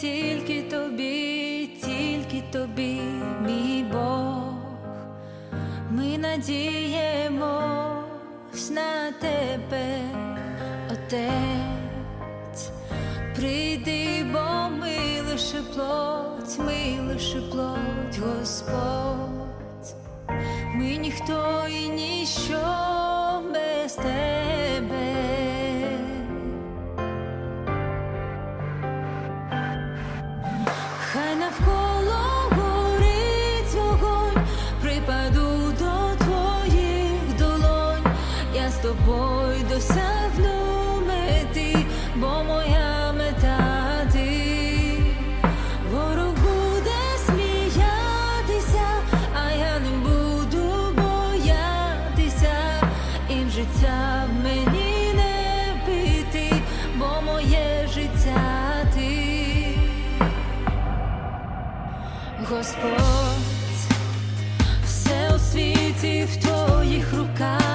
тільки тобі, тільки тобі, мій Бог, ми надіємось на тебе, Отець. Прийди, бо ми лише плоть, ми лише плоть, Господь. Ми ніхто і ніщо без тебе. Тобою досягну мети, бо моя мета ти. Ворог буде сміятися, а я не буду боятися, і в життя в мені не вбити, бо моє життя ти. Господь, все у світі в твоїх руках,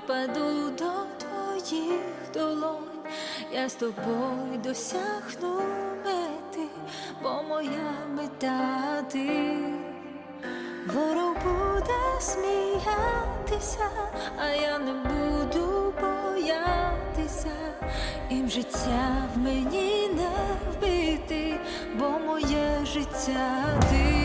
припаду до твоїх долонь, я з тобою досягну мети, бо моя мета ти. Ворог буде сміятися, а я не буду боятися, і в життя в мені не вбити, бо моє життя ти.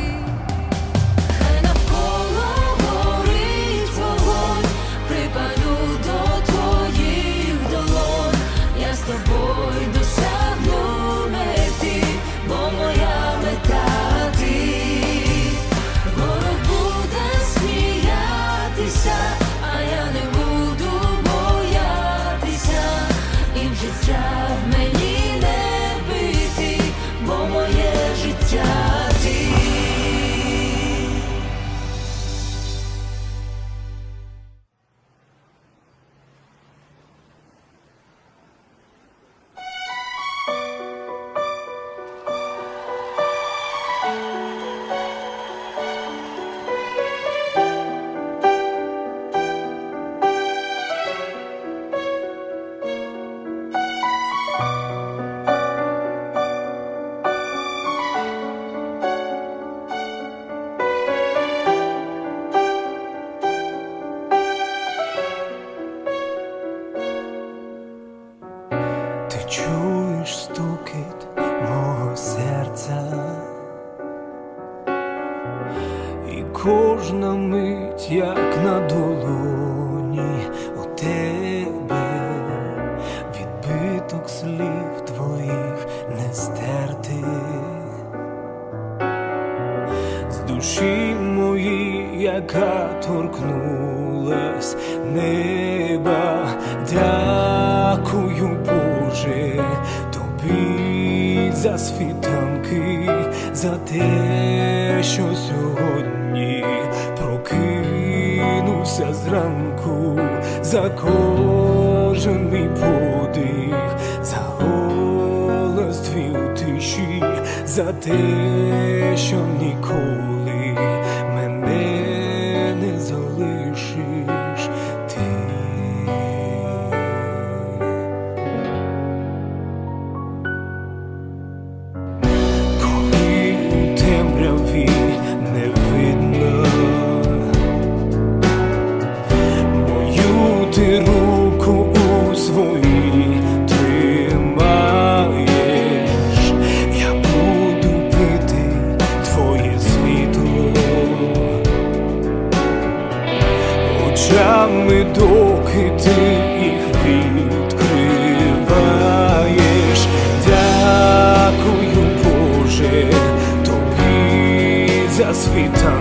Життя в мені кожна мить, як на долоні у тебе, відбиток слів твоїх не стерти. З душі моїй, яка торкнулась неба, дякую, Боже, тобі за світанки, за те, що сьогодні прокинув прокинувся зранку за кожен мій подих, за голос твій у тиші, за те, що ніколи мене не залишиш Очами, доки ти їх відкриваєш. Дякую, Боже, тобі за світанки,